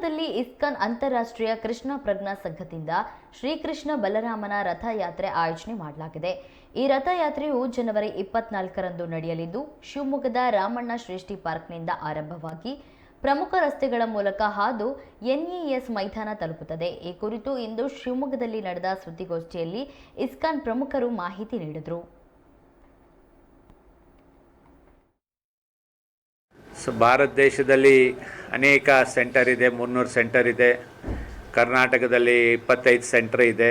ಶಿವಮೊಗ್ಗದಲ್ಲಿ ಇಸ್ಕಾನ್ ಅಂತಾರಾಷ್ಟ್ರೀಯ ಕೃಷ್ಣ ಪ್ರಜ್ಞಾ ಸಂಘದಿಂದ ಶ್ರೀಕೃಷ್ಣ ಬಲರಾಮನ ರಥಯಾತ್ರೆ ಆಯೋಜನೆ ಮಾಡಲಾಗಿದೆ. ಈ ರಥಯಾತ್ರೆಯು ಜನವರಿ ಇಪ್ಪತ್ನಾಲ್ಕರಂದು ನಡೆಯಲಿದ್ದು, ಶಿವಮೊಗ್ಗದ ರಾಮಣ್ಣ ಶ್ರೇಷ್ಠಿ ಪಾರ್ಕ್ನಿಂದ ಆರಂಭವಾಗಿ ಪ್ರಮುಖ ರಸ್ತೆಗಳ ಮೂಲಕ ಹಾದು ಎನ್ಇಎಸ್ ಮೈದಾನ ತಲುಪುತ್ತದೆ. ಈ ಕುರಿತು ಇಂದು ಶಿವಮೊಗ್ಗದಲ್ಲಿ ನಡೆದ ಸುದ್ದಿಗೋಷ್ಠಿಯಲ್ಲಿ ಇಸ್ಕಾನ್ ಪ್ರಮುಖರು ಮಾಹಿತಿ ನೀಡಿದರು. ಭಾರತ ದೇಶದಲ್ಲಿ ಅನೇಕ ಸೆಂಟರ್ ಇದೆ, ಮುನ್ನೂರು ಸೆಂಟರ್ ಇದೆ, ಕರ್ನಾಟಕದಲ್ಲಿ ಇಪ್ಪತ್ತೈದು ಸೆಂಟರ್ ಇದೆ.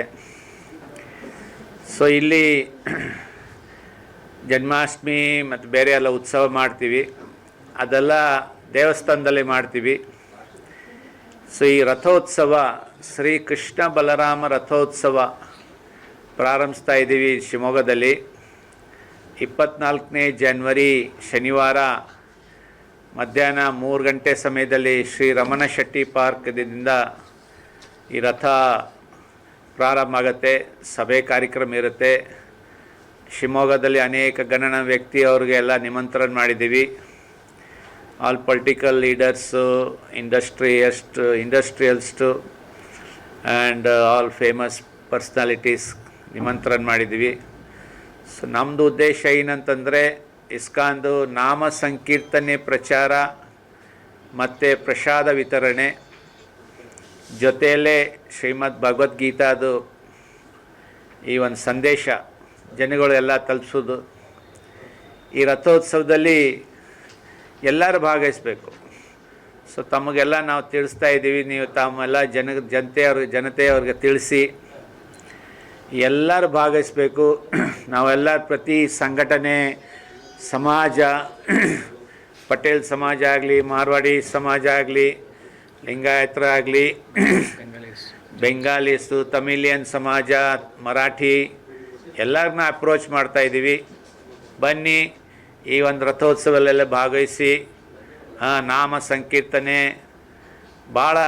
ಸೊ ಇಲ್ಲಿ ಜನ್ಮಾಷ್ಟಮಿ ಮತ್ತು ಬೇರೆ ಎಲ್ಲ ಉತ್ಸವ ಮಾಡ್ತೀವಿ. ಅದೆಲ್ಲ ದೇವಸ್ಥಾನದಲ್ಲಿ ಮಾಡ್ತೀವಿ. ಸೊ ಈ ರಥೋತ್ಸವ, ಶ್ರೀ ಕೃಷ್ಣ ಬಲರಾಮ ರಥೋತ್ಸವ ಪ್ರಾರಂಭಿಸ್ತಾ ಇದ್ದೀವಿ ಶಿವಮೊಗ್ಗದಲ್ಲಿ. ಇಪ್ಪತ್ನಾಲ್ಕನೇ ಜನ್ವರಿ ಶನಿವಾರ ಮಧ್ಯಾಹ್ನ ಮೂರು ಗಂಟೆ ಸಮಯದಲ್ಲಿ ಶ್ರೀ ರಮಣ ಶೆಟ್ಟಿ ಪಾರ್ಕ್ದಿಂದ ಈ ರಥ ಪ್ರಾರಂಭ ಆಗುತ್ತೆ, ಸಭೆ ಕಾರ್ಯಕ್ರಮ ಇರುತ್ತೆ. ಶಿವಮೊಗ್ಗದಲ್ಲಿ ಅನೇಕ ಗಣನ ವ್ಯಕ್ತಿಯವ್ರಿಗೆ ಎಲ್ಲ ನಿಮಂತ್ರಣ ಮಾಡಿದ್ದೀವಿ. All political leaders industrialist industrialists and all famous personalities ನಿಮಂತ್ರಣ ಮಾಡಿದ್ದೀವಿ. ಸೊ ನಮ್ಮದು ಉದ್ದೇಶ ಏನಂತಂದರೆ ಇಸ್ಕಾನ್ದು ನಾಮ ಸಂಕೀರ್ತನೆ ಪ್ರಚಾರ ಮತ್ತು ಪ್ರಸಾದ ವಿತರಣೆ ಜೊತೆಯಲ್ಲೇ ಶ್ರೀಮದ್ ಭಗವದ್ಗೀತಾದು ಈ ಒಂದು ಸಂದೇಶ ಜನಗಳೆಲ್ಲ ತಲುಪಿಸೋದು. ಈ ರಥೋತ್ಸವದಲ್ಲಿ ಎಲ್ಲರೂ ಭಾಗವಹಿಸ್ಬೇಕು. ಸೊ ತಮಗೆಲ್ಲ ನಾವು ತಿಳಿಸ್ತಾ ಇದ್ದೀವಿ, ನೀವು ತಮ್ಮೆಲ್ಲ ಜನ ಜನತೆಯವ್ರಿಗೆ ಜನತೆಯವ್ರಿಗೆ ತಿಳಿಸಿ ಎಲ್ಲರೂ ಭಾಗವಹಿಸ್ಬೇಕು. ನಾವೆಲ್ಲ ಪ್ರತಿ ಸಂಘಟನೆ ಸಮಾಜ, ಪಟೇಲ್ ಸಮಾಜ ಆಗಲಿ, ಮಾರ್ವಾಡಿ ಸಮಾಜ ಆಗಲಿ, ಲಿಂಗಾಯತ್ರ ಆಗಲಿ, ಬೆಂಗಾಲೀಸು, ತಮಿಲಿಯನ್ ಸಮಾಜ, ಮರಾಠಿ ಎಲ್ಲರನ್ನ ಅಪ್ರೋಚ್ ಮಾಡ್ತಾ ಇದ್ದೀವಿ ಬನ್ನಿ, ಈ ಒಂದು ರಥೋತ್ಸವಲ್ಲೆಲ್ಲ ಭಾಗವಹಿಸಿ ನಾಮ ಸಂಕೀರ್ತನೆ ಭಾಳ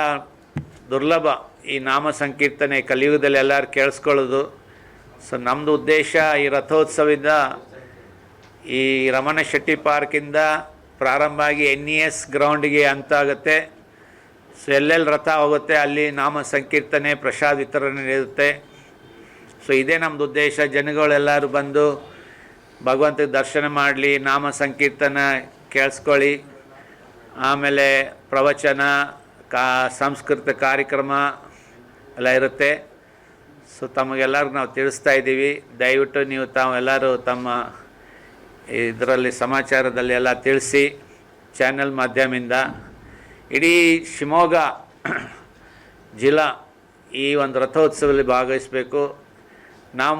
ದುರ್ಲಭ ಈ ನಾಮ ಸಂಕೀರ್ತನೆ ಕಲಿಯುಗದಲ್ಲಿ ಎಲ್ಲರೂ ಕೇಳಿಸ್ಕೊಳ್ಳೋದು. ಸೊ ನಮ್ಮದು ಉದ್ದೇಶ ಈ ರಥೋತ್ಸವದಿಂದ ಈ ರಮಣ ಶೆಟ್ಟಿ ಪಾರ್ಕಿಂದ ಪ್ರಾರಂಭ ಆಗಿ ಎನ್ ಇ ಎಸ್ ಗ್ರೌಂಡಿಗೆ ಅಂತ ಆಗುತ್ತೆ ಸೊ ಎಲ್ಲೆಲ್ಲಿ ರಥ ಹೋಗುತ್ತೆ, ಅಲ್ಲಿ ನಾಮ ಸಂಕೀರ್ತನೆ ಪ್ರಸಾದ ವಿತರಣೆ ನೀಡುತ್ತೆ ಸೊ ಇದೇ ನಮ್ಮದು ಉದ್ದೇಶ. ಜನಗಳೆಲ್ಲರೂ ಬಂದು ಭಗವಂತ ದರ್ಶನ ಮಾಡಲಿ ನಾಮ ಸಂಕೀರ್ತನ ಕೇಳಿಸ್ಕೊಳ್ಳಿ. ಆಮೇಲೆ ಪ್ರವಚನ, ಕಾ ಸಾಂಸ್ಕೃತಿಕ ಕಾರ್ಯಕ್ರಮ ಎಲ್ಲ ಇರುತ್ತೆ. ಸೊ ತಮಗೆಲ್ಲರಿಗೂ ನಾವು ತಿಳಿಸ್ತಾ ಇದ್ದೀವಿ. ದಯವಿಟ್ಟು ನೀವು ತಾವೆಲ್ಲರೂ ತಮ್ಮ ಇದರಲ್ಲಿ ಸಮಾಚಾರದಲ್ಲಿ ಎಲ್ಲ ತಿಳಿಸಿ ಚಾನೆಲ್ ಮಾಧ್ಯಮದಿಂದ. ಇಡೀ ಶಿವಮೊಗ್ಗ ಜಿಲ್ಲಾ ಈ ಒಂದು ರಥೋತ್ಸವದಲ್ಲಿ ಭಾಗವಹಿಸಬೇಕು. ನಾವು